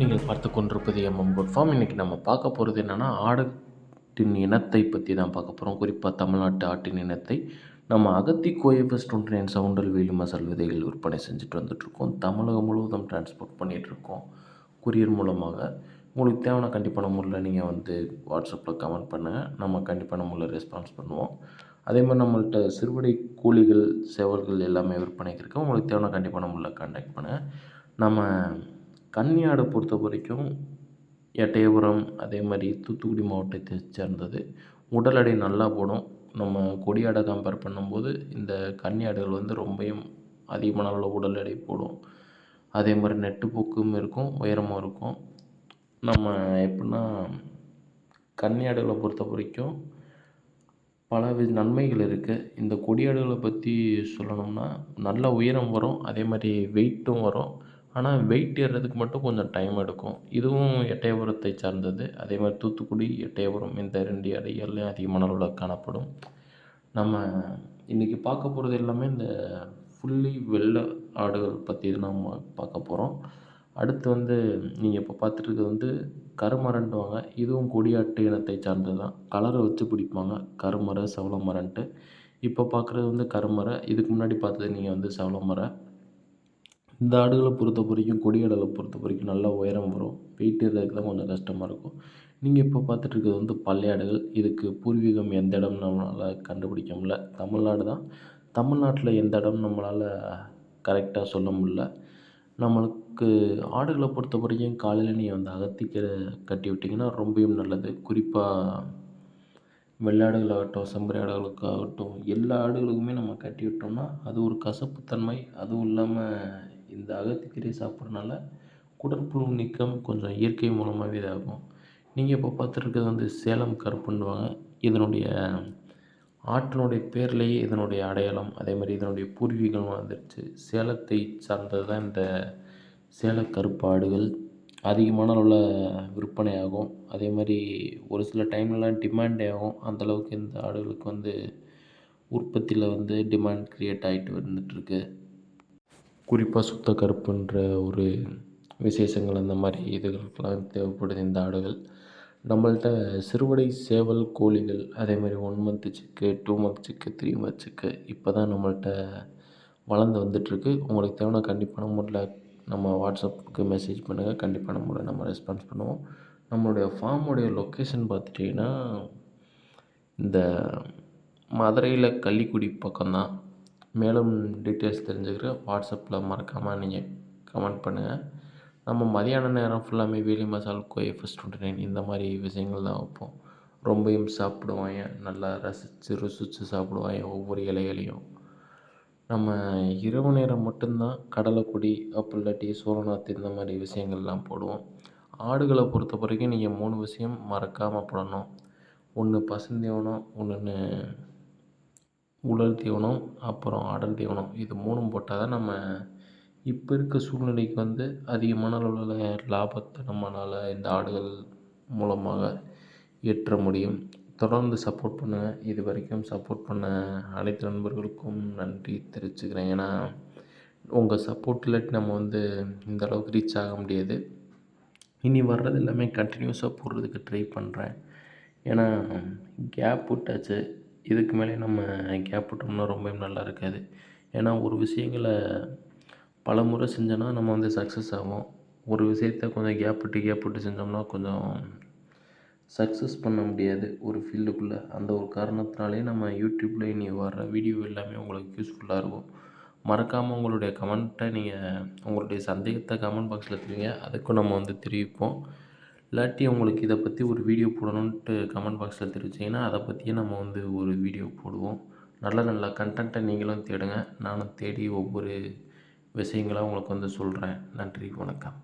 நீங்கள் பார்த்து கொண்டிருப்பது எம்எம் குட் ஃபார்ம் இன்றைக்கி நம்ம பார்க்க போகிறது என்னென்னா ஆட்டின் இனத்தை பற்றி தான் பார்க்க போகிறோம் குறிப்பாக தமிழ்நாட்டு ஆட்டின் இனத்தை நம்ம அகத்தி கோயபஸ் டுவெண்ட்டி நைன் சவுண்டல் வேலி மசால் விதைகள் விற்பனை செஞ்சுட்டு வந்துட்ருக்கோம். தமிழகம் முழுவதும் டிரான்ஸ்போர்ட் பண்ணிகிட்ருக்கோம் கொரியர் மூலமாக. உங்களுக்கு தேவையான கண்டிப்பான முறையில் நீங்கள் வந்து வாட்ஸ்அப்பில் கமெண்ட் பண்ணுங்கள் நம்ம கண்டிப்பான முறையில் ரெஸ்பான்ஸ் பண்ணுவோம். அதே மாதிரி நம்மள்கிட்ட சிறுவடை கூலிகள் சேவல்கள் எல்லாமே விற்பனைக்கு இருக்குது உங்களுக்கு தேவையான கண்டிப்பான முறையில் கான்டாக்ட் பண்ணுங்கள் நம்ம கன்னியாடை பொறுத்த வரைக்கும் எட்டயபுரம் அதே மாதிரி தூத்துக்குடி மாவட்டத்தை சேர்ந்தது. உடல் எடை நல்லா போடும். நம்ம கொடியாடை கம்பேர் பண்ணும்போது இந்த கன்னியாடுகள் வந்து ரொம்பவும் அதிகமான அளவில் உடல் எடை போடும். அதே மாதிரி நெட்டுப்போக்கும் இருக்கும் உயரமும் இருக்கும். நம்ம எப்படின்னா கன்னியாடுகளை பொறுத்த வரைக்கும் பல வித நன்மைகள் இருக்குது இந்த கொடியாடுகளை பற்றி சொல்லணும்னா நல்ல உயரம் வரும் அதே மாதிரி வெயிட்டும் வரும். ஆனால் வெயிட் ஏறுறதுக்கு மட்டும் கொஞ்சம் டைம் எடுக்கும். இதுவும் எட்டயபுரத்தை சார்ந்தது. அதே மாதிரி தூத்துக்குடி எட்டயபுரம் இந்த ரெண்டு இடைகள்லையும் அதிகமான அளவில் காணப்படும். நம்ம இன்றைக்கி பார்க்க போகிறது எல்லாமே இந்த ஃபுல்லி வெள்ளை ஆடுகள் பற்றி நம்ம பார்க்க போகிறோம் அடுத்து வந்து நீங்கள் இப்போ பார்த்துட்டு வந்து கருமரன்ட்டுவாங்க இதுவும் கொடியாட்டு இனத்தை சார்ந்தது தான். கலரை வச்சு பிடிப்பாங்க. கருமரை சவளமரன்ட்டு. இப்போ பார்க்குறது வந்து கருமரை. இதுக்கு முன்னாடி பார்த்தது நீங்கள் வந்து சவளமரை. இந்த ஆடுகளை பொறுத்த வரைக்கும் கொடி ஆடுகளை பொறுத்த வரைக்கும் நல்லா உயரம் வரும். வெயிட் ஏறுறதுக்கு தான் கொஞ்சம் கஷ்டமாக இருக்கும். நீங்கள் இப்போ பார்த்துட்ருக்கிறது வந்து பல்லையாடுகள் இதுக்கு பூர்வீகம் எந்த இடம் நம்மளால் கண்டுபிடிக்க முடில தமிழ்நாடு தான். தமிழ்நாட்டில் எந்த இடம் நம்மளால் கரெக்டாக சொல்ல முடில நம்மளுக்கு ஆடுகளை பொறுத்த வரைக்கும் காலையில் நீங்கள் வந்து அகத்திக்கீரை கட்டி விட்டிங்கன்னா ரொம்பவும் நல்லது. குறிப்பாக வெள்ளாடுகளாகட்டும் செம்பறி ஆடுகளுக்காகட்டும் எல்லா ஆடுகளுக்குமே நம்ம கட்டி விட்டோம்னா அது ஒரு கசப்புத்தன்மை. அதுவும் இல்லாமல் இந்த அகத்திக்கீரை சாப்பிட்றனால குடற்புழு நீக்கம் கொஞ்சம் இயற்கை மூலமாகவே இதாகும். நீங்கள் இப்போ பார்த்துருக்கிறது வந்து சேலம் கருப்புன்னுவாங்க. இதனுடைய ஆற்றினுடைய பேர்லேயே இதனுடைய அடையாளம். அதே மாதிரி இதனுடைய பூர்வீகம் வந்துருச்சு. சேலத்தை சார்ந்தது தான் இந்த சேல கருப்பு ஆடுகள் அதிகமான அளவில் விற்பனை ஆகும். அதே மாதிரி ஒரு சில டைம்லலாம் டிமாண்டே ஆகும். அந்தளவுக்கு இந்த ஆடுகளுக்கு வந்து உற்பத்தியில் வந்து டிமாண்ட் க்ரியேட் ஆகிட்டு வந்துட்டுருக்கு. குறிப்பாக சுத்த கருப்புன்ற ஒரு விசேஷங்கள் அந்த மாதிரி இதுகளுக்கெல்லாம் தேவைப்படுது இந்த ஆடுகள். நம்மள்ட்ட சிறுவடை சேவல் கோழிகள் அதே மாதிரி one month chick two month chick three month chick இப்போ தான் நம்மள்ட்ட வளர்ந்து வந்துட்டுருக்கு. உங்களுக்கு தேவையான கண்டிப்பான முறையில் நம்ம வாட்ஸ்அப்புக்கு மெசேஜ் பண்ணுங்கள் கண்டிப்பான முறையில் நம்ம ரெஸ்பான்ஸ் பண்ணுவோம். நம்மளுடைய ஃபார்முடைய லொக்கேஷன் பார்த்துட்டிங்கன்னா இந்த மதுரையில் கள்ளிக்குடி பக்கம்தான். மேலும் டீட்டெயில்ஸ் தெரிஞ்சுக்கிற வாட்ஸ்அப்பில் மறக்காமல் நீங்கள் கமெண்ட் பண்ணுங்கள் நம்ம மதியான நேரம் ஃபுல்லாமே வேலி மசால் கோஎஃப்எஸ் டுவெண்ட்டி நைன் இந்த மாதிரி விஷயங்கள் தான் வைப்போம். ரொம்பவும் சாப்பிடுவாங்க நல்லா ரசித்து ருசித்து சாப்பிடுவாங்க ஒவ்வொரு இலைகளையும். நம்ம இரவு நேரம் மட்டும்தான் கடலைக்கொடி அப்படி இல்லாட்டி சோழநாத்து இந்த மாதிரி விஷயங்கள்லாம் போடுவோம். ஆடுகளை பொறுத்த வரைக்கும் நீங்கள் மூணு விஷயம் மறக்காமல் போடணும். ஒன்று பசுந்தீவனம் ஒன்று உலர் தீவனம் அப்புறம் ஆடல் தீவனம். இது மூணும் போட்டால் தான் நம்ம இப்போ இருக்க சூழ்நிலைக்கு வந்து அதிகமான அளவில் லாபத்தை நம்மளால் இந்த ஆடுகள் மூலமாக ஏற்ற முடியும். தொடர்ந்து சப்போர்ட் பண்ணுங்கள் இது வரைக்கும் சப்போர்ட் பண்ண அனைத்து நண்பர்களுக்கும் நன்றி தெரிவிச்சுக்கிறேன். ஏன்னா உங்கள் சப்போர்ட் இல்லாட்டி நம்ம வந்து இந்த அளவுக்கு ரீச் ஆக முடியாது. இனி வர்றது எல்லாமே கண்டினியூஸாக போடுறதுக்கு ட்ரை பண்ணுறேன் ஏன்னா கேப் விட்டாச்சு. இதுக்கு மேலே நம்ம கேப் விட்டோம்னா ரொம்ப நல்லா இருக்காது. ஏன்னா ஒரு விஷயங்களை பல முறை செஞ்சோன்னா நம்ம வந்து சக்ஸஸ் ஆகும் ஒரு விஷயத்த கொஞ்சம் கேப் விட்டு கேப் விட்டு செஞ்சோம்னா கொஞ்சம் சக்ஸஸ் பண்ண முடியாது. ஒரு ஃபீல்டுக்குள்ளே அந்த ஒரு காரணத்தினாலே நம்ம யூடியூப்பில் இனி வர்ற வீடியோ எல்லாமே உங்களுக்கு யூஸ்ஃபுல்லாக இருக்கும். மறக்காமல் உங்களுடைய கமெண்ட்டை நீங்கள் உங்களுடைய சந்தேகத்தை கமெண்ட் பாக்ஸில் தெரியுங்க அதுக்கும் நம்ம வந்து தெரிவிப்போம். இல்லாட்டி உங்களுக்கு இதை பற்றி ஒரு வீடியோ போடணுன்ட்டு கமெண்ட் பாக்ஸில் தெரிவிச்சிங்கன்னா அதை பற்றியே நம்ம வந்து ஒரு வீடியோ போடுவோம். நல்ல நல்ல கண்டென்ட்டை நீங்களும் தேடுங்க. நானும் தேடி ஒவ்வொரு விஷயங்களாக உங்களுக்கு வந்து சொல்கிறேன் நன்றி வணக்கம்.